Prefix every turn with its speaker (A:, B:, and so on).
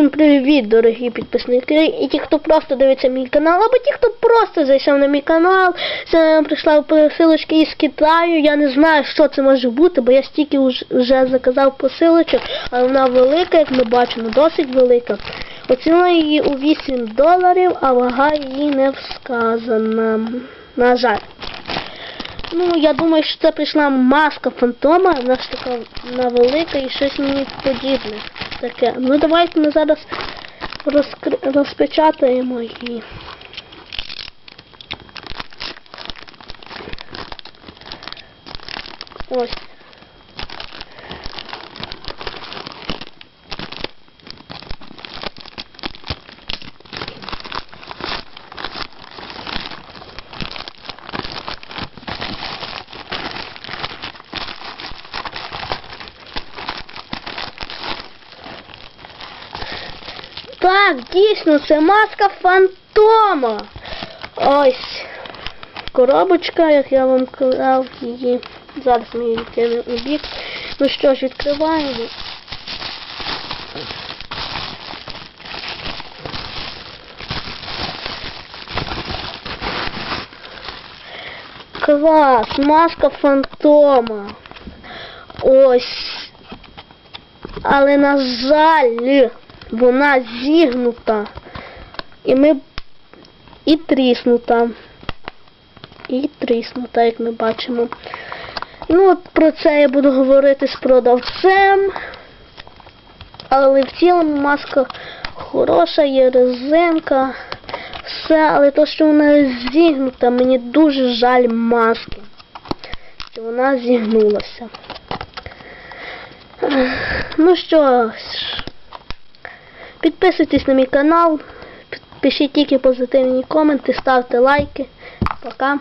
A: привіт, дорогі підписники. І ті, хто просто дивиться мій канал, або ті, хто просто зайшов на мій канал, це прийшла посилочка із Китаю. Я не знаю, що це може бути, бо я стільки вже заказав посилочок, але вона велика, як ми бачимо, досить велика. Оціна її у 8 доларів, а вага її не вказана. На жаль. Ну, я думаю, що це прийшла маска фантома, вона ж така вона велика і щось мені подібне. Таке. Ну давайте ми зараз розкр... розпечатаємо її. Ось. Так, дійсно, це маска фантома. Ось. Коробочка, як я вам казав, її. Зараз ми її відкинемо у бік. Ну що ж, відкриваємо. Клас, маска фантома. Ось. Але на жаль, вона зігнута. І ми і тріснута. І тріснута, як ми бачимо. Ну, от про це я буду говорити з продавцем. Але в цілому маска хороша, є резинка. Все, але то, що вона зігнута, мені дуже жаль маски. Що вона зігнулася. Ну що ж, підписуйтесь на мій канал, пишіть тільки позитивні коменти, ставте лайки. Пока.